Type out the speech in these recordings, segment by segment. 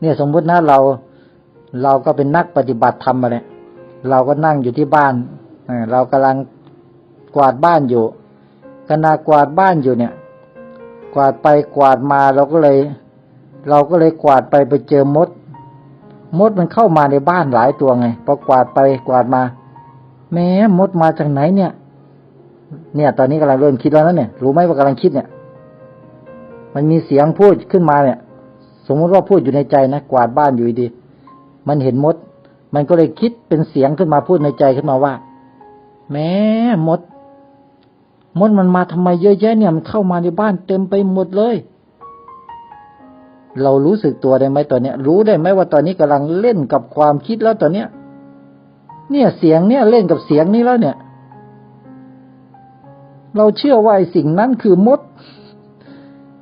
เนี่ยสมมตินะเรา เราก็เป็นนักปฏิบัติธรรมมาเนี่ยเราก็นั่งอยู่ที่บ้านเรากำลังกวาดบ้านอยู่ขณะกวาดบ้านอยู่เนี่ย กวาดไปกวาดมาเราก็เลย เราก็เลยกวาดไปไปเจอมด มดมันเข้ามาในบ้านหลายตัวไงพอกวาดไปกวาดมาแม้มดมาจากไหนเนี่ย เนี่ย ตอนนี้กำลังเริ่มคิดแล้วนะเนี่ย รู้ไหมว่ากำลังคิดเนี่ย มันมีเสียงพูดขึ้นมาเนี่ย มมติว่าพูดอยู่ในใจนะกวาดบ้านอยู่ดี มันเห็นมด มันก็เลยคิดเป็นเสียงขึ้นมาพูดในใจขึ้นมาว่า แม้มด มดมันมาทำไมเยอะแยะเนี่ยมันเข้ามาในบ้านเต็มไปหมดเลย เรารู้สึกตัวได้ไหมตอนเนี้ย รู้ได้ไหมว่าตอนนี้กำลังเล่นกับความคิดแล้วตอนเนี้ย เนี่ยเสียงเนี่ยเล่นกับเสียงนี้แล้วเนี่ย เราเชื่อว่าสิ่งนั้นคือมด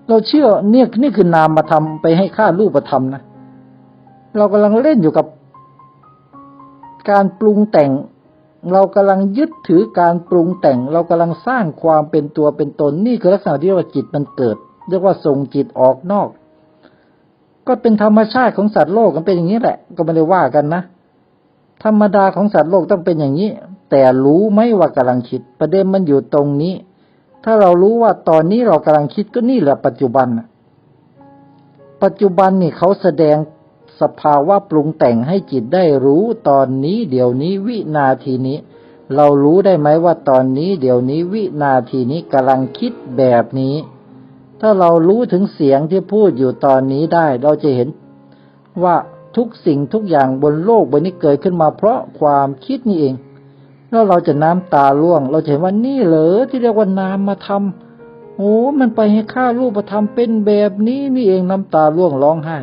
เราเชื่อเนี่ยนี่คือนามมาทำไปให้ค่ารูปธรรมนะเรากำลังเล่นอยู่กับการปรุงแต่ง เรากำลังยึดถือการปรุงแต่ง เรากำลังสร้างความเป็นตัวเป็นตนนี่คือลักษณะที่เรียกว่าจิตมันเกิด เรียกว่าส่งจิตออกนอก ก็เป็นธรรมชาติของสัตว์โลกมันเป็นอย่างนี้แหละ ก็ไม่ได้ว่ากันนะธรรมดาของสัตว์โลกต้องเป็นอย่างนี้ แต่รู้ไหมว่ากำลังคิด ประเด็นมันอยู่ตรงนี้ ถ้าเรารู้ว่าตอนนี้เรากำลังคิดก็นี่แหละปัจจุบัน ปัจจุบันนี่เขาแสดงสภาวะปรุงแต่งให้จิตได้รู้ตอนนี้เดี๋ยวนี้วินาทีนี้ เรารู้ได้ไหมว่าตอนนี้เดี๋ยวนี้วินาทีนี้กำลังคิดแบบนี้ ถ้าเรารู้ถึงเสียงที่พูดอยู่ตอนนี้ได้ เราจะเห็นว่าทุกสิ่งทุกอย่างบนโลกใบนี้เกิดขึ้นมาเพราะความคิดนี่เอง แล้วเราจะน้ำตาล่วง เราจะเห็นว่านี่เหรอที่เรียกว่านามมาทำโอ้มันไปให้ข้ารูปธรรมเป็นแบบนี้นี่เองน้ำตาล่วงร้องไห้